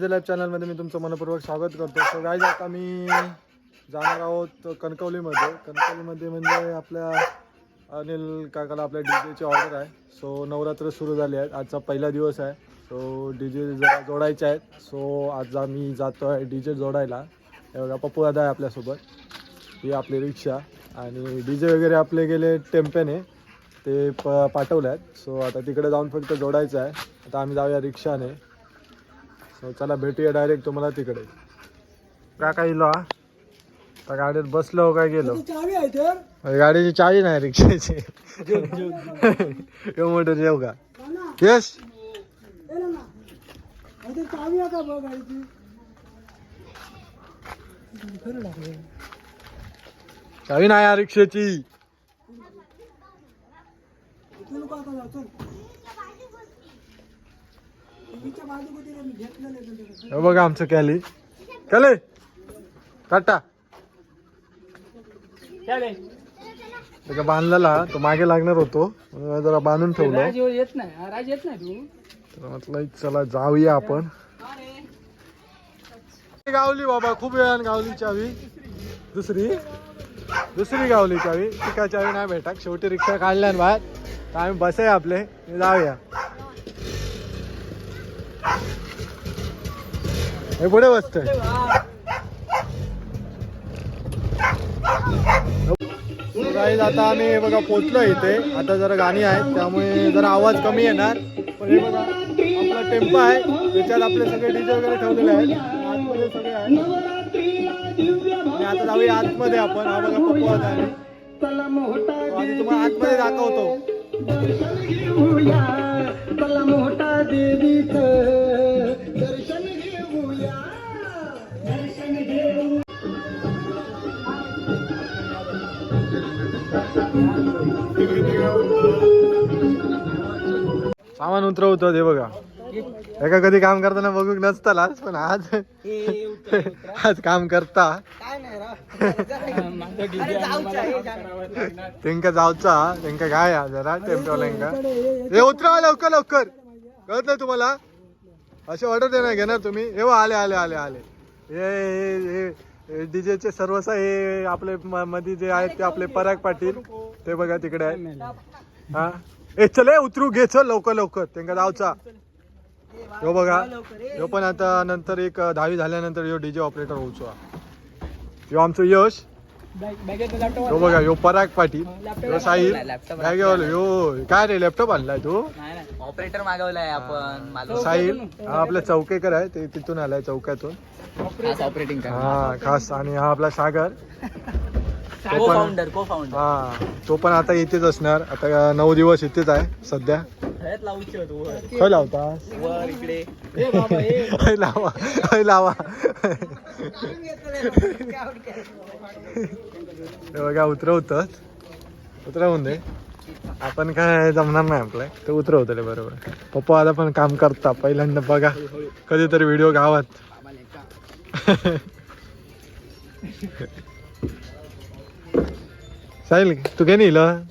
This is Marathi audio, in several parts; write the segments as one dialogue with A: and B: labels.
A: लाईव्ह चॅनलमध्ये मी तुमचं मनपूर्वक स्वागत करतो. सो गाईज आता मी जाणार आहोत कणकवलीमध्ये. कणकवलीमध्ये म्हणजे आपल्या अनिल काकाला आपल्या डी जेची ऑर्डर आहे. सो नवरात्र सुरू झाली आहेत आजचा पहिला दिवस आहे. सो डी जे जरा जोडायचे आहेत. सो आज आम्ही जातो आहे डी जे जोडायला. हे बघा पप्पू दादा आहे आपल्यासोबत. ही आपली रिक्षा. आणि डी जे वगैरे आपले गेले टेम्पेने. ते प पाठवले आहेत. सो आता तिकडे जाऊन फक्त जोडायचं आहे. आता आम्ही जाऊया रिक्षाने. सो चला भेटूया डायरेक्ट तुम्हाला तिकडे. का काय इलो हा? त्या गाडीत बसलो काय गेलो? अरे गाडीची चावी नाही रिक्षाची. एवढं मोठं जेव का? यश
B: ये ना ना. अरे ते चावी
A: नाही रिक्षाची
B: तू नको आता जाऊ चल टीव्हीच्या बाजू कधी मी घेतलं नाही तुझ्याकडे
A: हे बघा आमचं कॅली. कॅले! टाटा त्याचा बांधलेला तो मागे लागणार होतो. जरा बांधून ठेवलं.
B: राज येत नाही. राज येत नाही तू.
A: तर म्हटलं चला जाऊया आपण. गावली बाबा खूप वेळानं गावली चावी. दुसरी. दुसरी गावली चावी. ती काय चावी नाही भेटा शेवटी रिक्षा काढल्या बाहेर. तर आम्ही बसाय आपले. जाऊया. हे पुढे बसतोय. Guys, आता आम्ही बघा पोचलो इथे. आता जरा गाणी आहेत त्यामुळे जरा आवाज कमी येणार. पण हे बघा आपला टेम्पो आहे त्याच्यात आपले सगळे डीजे वगैरे ठेवलेले आहेत. आतमध्ये सगळे आहेत. आणि आता जाऊया आतमध्ये आपण. हा बघा पप्पू आहे. तुम्हाला आतमध्ये दाखवतो.
B: देवीच दर्शन घेऊया. दर्शन घेऊ
A: सामान उतरवतो हे बघा. एका कधी काम करताना बघू नसताल आज पण आज आज काम करता. त्यांका जाऊचा त्यांका काय जरा हे उतरा लवकर लवकर. कळत नाही तुम्हाला? असे ऑर्डर देणार घेणार तुम्ही? हे आले आले आले आले. हे डीजेचे सर्वसा हे आपले म- मध्ये जे आहेत ते आपले पराग पाटील ते बघा तिकडे आहे. हा? ए चल ए, उतरू घे चल लवकर लवकर. त्यांना जाऊचा हो बघा. ह्यो पण आता नंतर एक दहावी झाल्यानंतर ह्यो डीजे ऑपरेटर होऊचो ह्यो आमचं यश. ह्यो बघा ह्यो पराग पाटील. ह्यो साहिल. बॅगेवालो ह्यो काय रे लॅपटॉप आणलाय तू?
C: ऑपरेटर मागवलाय आपण
A: साहिल हा आपला चौकेकर आहे ते तिथून आलाय चौक्यातून
C: ऑपरेटिंग
A: हा खास आणि हा आपला सागर.
C: को
A: पण-
C: फाउंडर को फाउंडर
A: हा तो पण आता इथेच असणार. आता नऊ दिवस इथेच आहे सध्या.
C: वर.
A: खय लावता.
C: वर इकडे.
A: हय लावा हय लावा. हे बघा उतरवतात उतरवून दे. आपण काय जमणार नाही आपलं. ते उतरवतले बरोबर. पप्पा आता पण काम करता पहिल्यांदा बघा कधीतरी व्हिडिओ गावात. साहिल तू काय नेलं?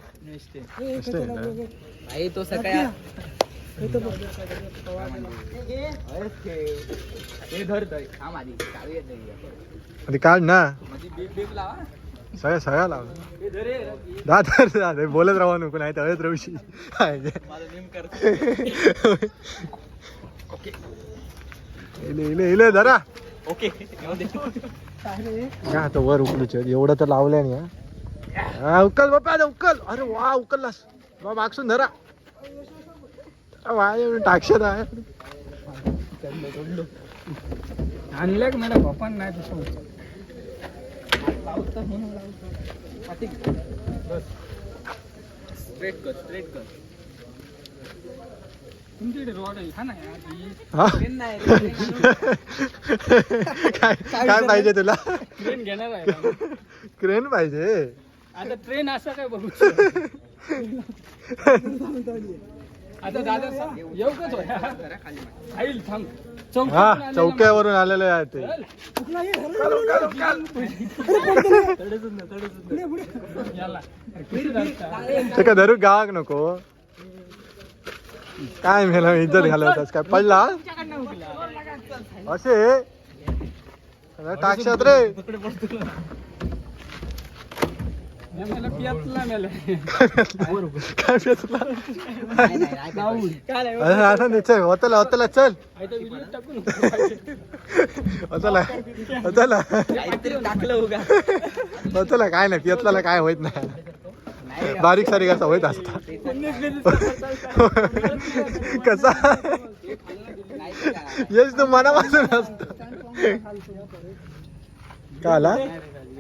C: आई तो सकाळी
A: काढ ना.
C: लावा
A: सगळ्या सगळ्या लावलं
C: हे धरे
A: दादा दादा बोलत राहा नको नाही तळत रवशी
C: माझं नेम कर ओके
A: इले इले इले जरा
C: ओके
A: काय आता वर उकलूच एवढं तर लावलंय ना हा, उकल बापा आता उकल. अरे वा उकललास. बा मागसून धरा. वा टाक्षात आहे
B: आणलं का मला पप्पा नाही तसं
C: स्ट्रेट कर स्ट्रेट कर
B: तुमच्याकडे रोड आहे हा नाही
A: हा? काय काय पाहिजे तुला
B: ट्रेन घेणार आहे.
A: क्रेन पाहिजे
B: आता ट्रेन असं काय बघू आता दादा सांग, येऊ का तो खाईल थांब
A: हा चौक्यावरून आलेले आहे ते. काय धरू? गावाक नको. काय मेला? इज्जत घालवतास काय? पडला? असे? टाकशात रे. काय आता नाही, चल होतला होतला चल.
B: टाकून
A: होतला. होतला.
C: काहीतरी टाकलं उगा.
A: होतला काय नाही पियतला काय होत नाही. बारीक सारीक असा होत असता. कसा? यश तू मनापासून असत. का आला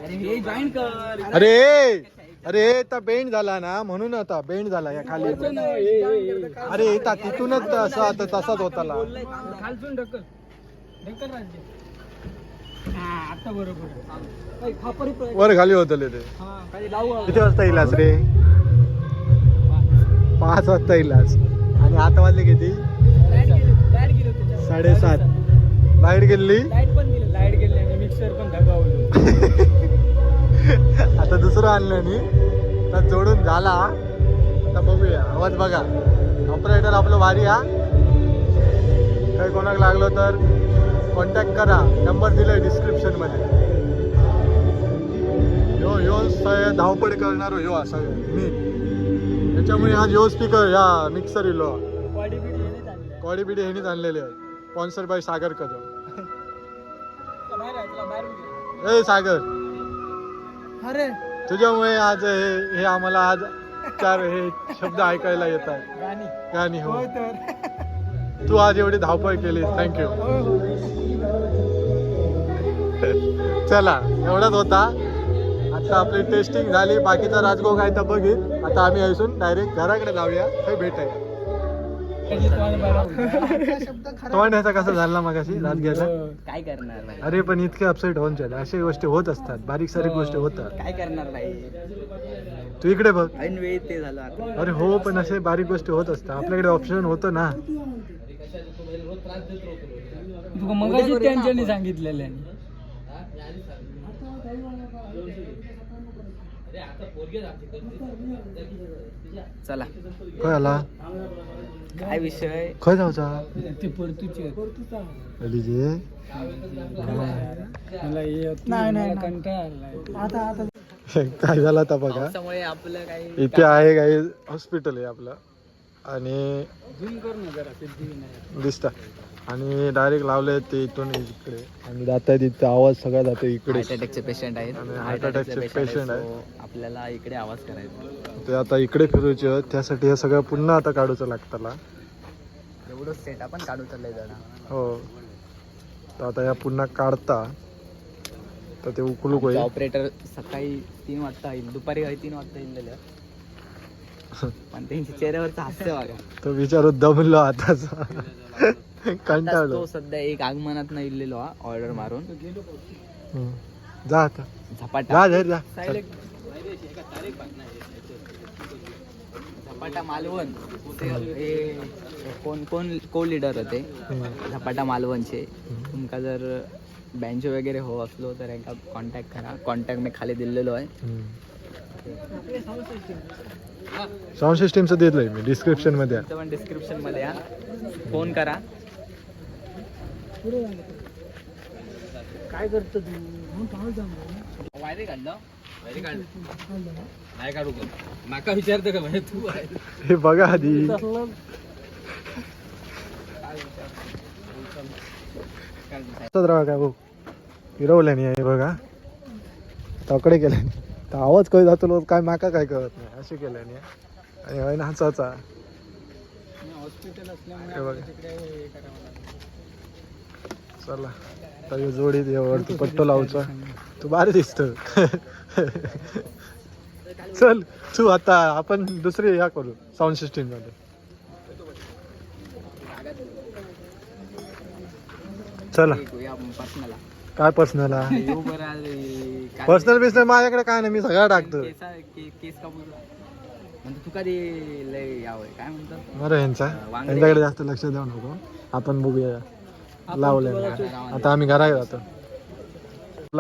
C: अरे
A: अरे अरे आता बेंड झाला ना म्हणून आता बेंड झाला या खाली. अरे येता तिथूनच असा आता तसाच होताला
B: खालसून ढकल. ढकल राज्य. हा आता बरोबर
A: वर खाली होतले ते. किती वाजता इलास रे? पाच वाजता इलास आणि आता वाजले किती? साडेसात. लाइट गेली?
B: लाइट पण गेलं. लाइट गेली आणि मिक्सर पण दबावलं
A: आता दुसरं आणलं आणि तर जोडून झाला. आता बघूया. आवाज बघा. ऑपरेटर आपलं भारी हा. काही कोणाला लागलो तर कॉन्टॅक्ट करा. नंबर दिलाय डिस्क्रिप्शनमध्ये. यो यो स- धावपळ करणार यो असा. मी. त्याच्यामुळे आज यो स्पीकर या मिक्सर इलो कॉडी बिडी ह्यानीच आणलेले. आहे स्पॉन्सर बाय सागर कदम ए सागर.
B: अरे.
A: तुझ्यामुळे आज हे हे आम्हाला आज चार हे शब्द ऐकायला येत आहे
B: गाणी.
A: गाणी हो.
B: तर.
A: तू आज एवढी धावपळ केली थँक्यू
B: हो हो.
A: चला एवढाच होता. आता आपली टेस्टिंग झाली. बाकीचा राजगो काय तर बघित. आता आम्ही ऐसून डायरेक्ट घराकडे जाऊया. हे भेट आहे
B: त्याची तोंड बरं
A: तोंड ह्याचा कसा झाला मग अशी राज घ्यायला
C: काय करणार
A: अरे पण इतके अपसेट होऊन चाल अशा गोष्टी होत असतात. बारीक सारीक गोष्टी होतात.
C: काय करणार भाई
A: तू इकडे बघ.
C: ऐन वेळी ते झालं आता.
A: अरे हो पण असे बारीक गोष्टी होत असतात. आपल्याकडे ऑप्शन होतं ना.
B: मगाशी त्यांच्यानी सांगितलेलं
C: चला.
A: काय आला
C: काय विषय?
A: खय जाऊचा
B: ते परतूचे
A: अलीजे?
B: मला येत नाही नाही कंटाळा आता आता.
A: काय झालं आता बघा?
C: आपलं काही
A: इथे आहे काही हॉस्पिटल आहे आपलं. आणि दिसता. आणि डायरेक्ट लावले ते इथून इकडे. आणि जाता तिथे आवाज सगळा जातो इकडे.
C: हार्ट अटॅकचे पेशंट आहेत.
A: आणि
C: Heart
A: heart
C: attack चे
A: attack चे
C: patient
A: patient
C: आहेत.
A: आहे.
C: आपल्याला इकडे आवाज करायचा.
A: ते आता इकडे फिरूचे त्यासाठी हे सगळं पुन्हा आता काढूचं लागताला
C: एवढं सेट आपण काढू चाललंय जरा.
A: हो. तर आता या पुन्हा काढता. तर ते उकलूक होईल.
C: ऑपरेटर सकाळी तीन वाजता येईल दुपारी काही तीन वाजता येईल पण त्यांच्या चेहऱ्यावरचं हास्य बघा.
A: तो विचारू दमलो आताच.
C: आताच
A: कंटाळलो
C: तो सध्या एक आगमनात नाही इल्लेलो हा ऑर्डर मारून.
A: हम्म. जा आता.
C: झपाटा.
A: जा झेर जा.
C: झपाटा मालवण. ते हे कोण कोण को लिडर होते.
A: हम्म.
C: झपाटा मालवणचे. तुमका जर बँच वगैरे हो असलो तर एका कॉन्टॅक्ट करा. कॉन्टॅक्ट मी खाली दिलेलो आहे.
A: हम्म. साऊंड सिस्टीमचं दिलंय मी
C: डिस्क्रिप्शनमध्ये पण डिस्क्रिप्शनमध्ये या फोन करा.
B: काय करतो
C: वायरे काढलं. वायरे काढलं. नाही काढू माका विचारतो का म्हणजे तू
A: हे बघा आधी. राहा काय भाऊ? फिरवलं नाही हे बघा. तकडे केलं तर आवाज जातो लोक काय माका काय कळत नाही. असे केल्याने. आणि नाचाचा. हे
B: हे करावं लागतं.
A: चला. आता ह्यो जोडीत हे वरती पट्टो लावचा. तू भारी दिसत चल तू आता आपण दुसरी ह्या करू साऊंड सिस्टीममध्ये. चला. काय पर्सनल पर्सनल बिझनेस माझ्याकडे काय नाही मी सगळं टाकतो
C: केसा- लय यावं काय म्हणतात
A: बरं यांचा. यांच्याकडे जास्त लक्ष देऊ नको. आपण बघूया. लावलंय आता आम्ही घरा जातो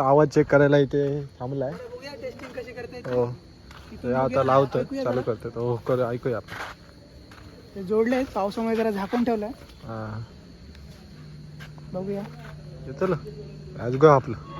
A: आवाज चेक करायला इथे थांबलाय? हो. आता लावतो चालू करतो हो कर ऐकूया आपण.
B: जोडले पावसामुळे जरा झाकून ठेवलंय.
A: हा.
B: बघूया.
A: चल. आज राजगाव आपलं.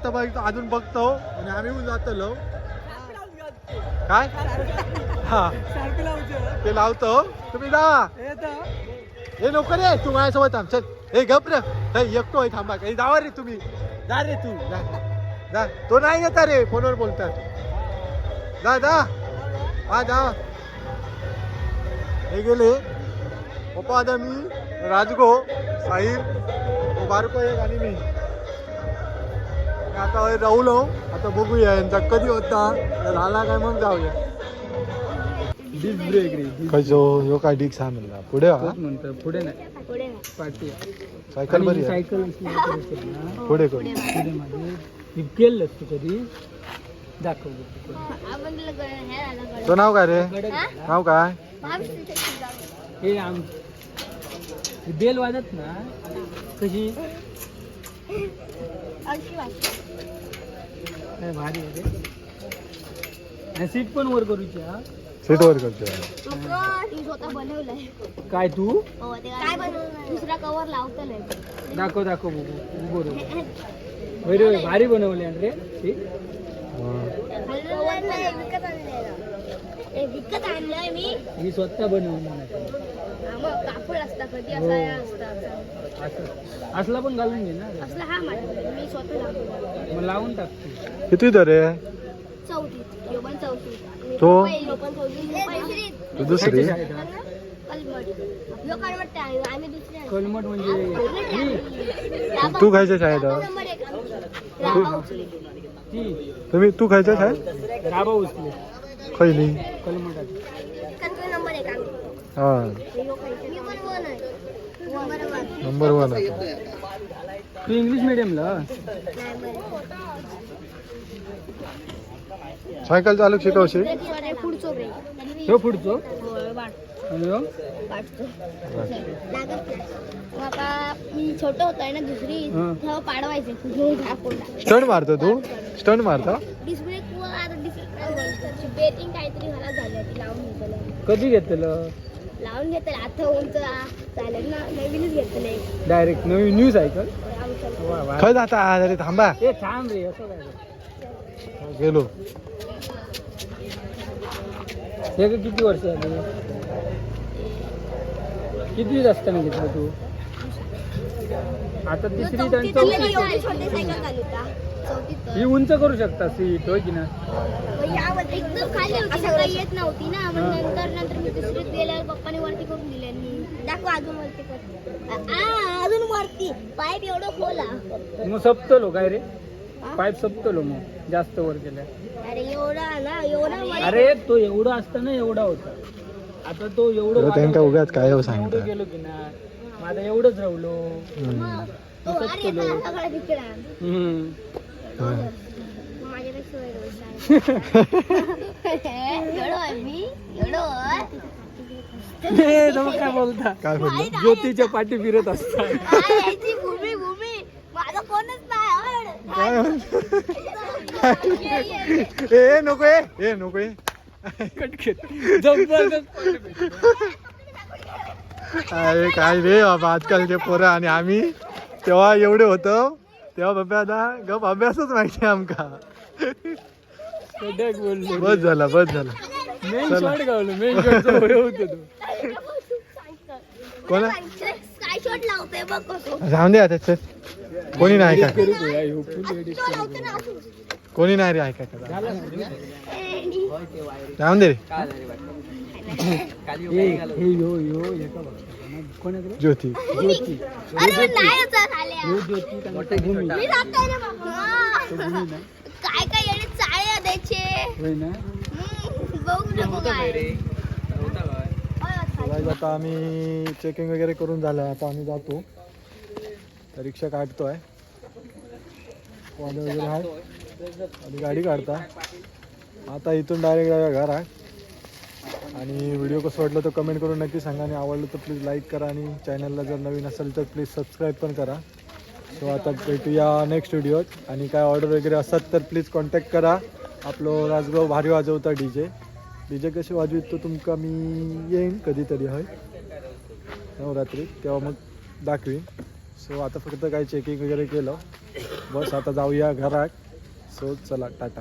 A: आता बघ अजून बघतो. आणि आम्ही पण जातलो काय? हा. ते लावतो. तुम्ही जा. हे नको रे तू माझ्यासोबत थांब. चल. हे गप रे. हे एकटो आहे थांबा. काही जावा रे तुम्ही. जा रे तू. जा. जा. तो नाही येता रे फोनवर बोलतात. जा जा. हा जा. हे गेले. पप्पा आता मी राजगो साहिल बारको एक आणि मी. आता राहुलो आता बघूया यांचा कधी होता झाला काय मग जाऊया.
B: डिस्क ब्रेक रे
A: कसो ह्यो काय डिक हा म्हणला पुढे हा?
B: म्हणतो? पुढे नाही.
D: पुढे नाही.
B: पाठी
A: सायकल बरी आहे पुढे कोण
B: पुढे माझे हे केलंस तू कधी? दाखव बघ तू कधी.
D: आपण तुला ग- हे झालं गड.
A: तो नाव काय रे?
D: हा?
A: नाव काय?
D: तिथे.
B: हे आम ही बेल वाजत ना. कशी?
D: अशी वाटते.
B: काय भारी आहे रे. आणि सीट पण वर करूची हा?
A: सीट वर करतोय
D: नको, ती स्वतः बनवलंय.
B: काय तू?
D: हो, ते काय दुसरा कवर लावतलंय
B: दाखव दाखव बघू. बरोबर भारी बनवले रे. सीट
D: विकत. हे आणलंय मी.
B: ही स्वतः बनवली
D: हा, मग कापड असता कधी. असा असता असा.
B: असं असला पण घालून घे ना रे.
D: असला हा माझ्या मी स्वतः लावतो
B: मग लावून टाकते
A: किती तर रे
D: चौथी ह्यो पण चौथी मी
A: तो?
D: पहिली.
A: तू दुसरी?
D: कलमट ह्यो कलमट आहे, आम्ही दुसरी आहे.
B: कलमट म्हणजे
A: तू खायच्या शाळेत?
D: नंबर एक. उचली.
B: ती
A: तुम्ही तू खायच्या शाळेत
B: राबा उचले कलमटात
D: कंट्री नंबर एक आम्ही.
A: हा.
D: वन आहे. Number one.
B: तू इंग्लिश मिडियमला.
A: सायकल चालू शिकवशी
D: ब्रेक आहे, पुढचं? छोटं होतं ना दुसरी.
B: हं.
D: पाडवायचे.
A: स्टंट मारतो तू? स्टंट मारतो?
D: डिस्ब्रेक व आता डिस्ब्रेक बेटिंग काहीतरी मला झालं ती लावून घेतलं
B: कधी घेतलं
D: लावून घेतलं. आता उंच चालेल ना? नवीनच घेतलंय
B: डायरेक्ट नवीन न्यू सायकल वा
A: जाता अरे थांबा.
B: ए थांब रे असं काय
A: गेलो.
B: हे का किती वर्ष झाली? किती असताना घेतलं तू? आता तिसरी आणि
D: चौथीत छोटी सायकल चालू
B: ही उंच करू शकता सीट होय की ना
D: यावर एकदम खाली होती येत नव्हती ना मग नंतर नंतर मी दुसरीत गेल्यावर पप्पाने वरती करून दिली आणि दाखव अजून वरती कर आ, अजून वरती. पाईप एवढं खोला.
B: मग सपतलो काय रे? पाईप सपतलो मग जास्त वर केल्या
D: अरे एवढा ना एवढा वर-
B: अरे तो एवढा असताना एवढा होता. आता तो एवढं
A: त्यांका. उगाच काय हो
B: एवढं गेलो की ना आता एवढंच राहिलो.
A: हम्म.
D: तो अरे येतो ना सगळा तिकडा.
B: हम्म.
A: हा.
B: काय बोलता?
A: काय बोललो
B: ज्योतीच्या पाठी फिरत असतात?
A: ए नको ए नको अरे काय रे बाबा आजकालचे पोरं आणि आम्ही तेव्हा एवढे होतो. तेव्हा बाबा आता गप अभ्यासच माहिती आमका
B: बोललो
A: बस झाला बस झाला
B: मेन
A: चला.
B: शॉट गावलो मेन शॉट होतो तो
A: कोणा?
D: काय शॉट लावतोय बघ कसं
A: जाऊन दे आता चल कोणी नाही ऐका
B: करू दे, आई, हो, full edit
D: तो
B: करू
D: लावतो
B: दे.
D: ना असं.
A: कोणी नाही रे ऐका
B: झाला ना?
A: जाऊन दे
B: हे यो यो एका रे?
A: ज्योती.
B: ज्योती.
D: अरे नाही होता मी जातोय काय काय येणे चाळे द्यायचे?
B: होय ना?
D: हम्म, बघू नको काय.
A: So guys, आता आम्ही चेकिंग वगैरे करून झालं. आता आम्ही जातो. रिक्षा काढतोय. वादळ वगैरे आहे. आणि गाडी काढता. आता इथून डायरेक्ट घर आहे आणि व्हिडिओ कसं वाटलं तर कमेंट करून नक्की सांगा आणि आवडलं तर प्लीज लाईक करा आणि चॅनलला जर नवीन असेल तर प्लीज सबस्क्राईब पण करा. सो आता भेटूया नेक्स्ट व्हिडिओत आणि काय ऑर्डर वगैरे असतात तर प्लीज कॉन्टॅक्ट करा. आपलं राजगाव भारी वाजवता डी जे डी जे कसे वाजवीत तो तुमका मी येईन कधीतरी हय? नवरात्री. तेव्हा मग दाखवीन. सो आता फक्त काय चेकिंग वगैरे केलं. बस आता जाऊया घरात. सो चला टाटा.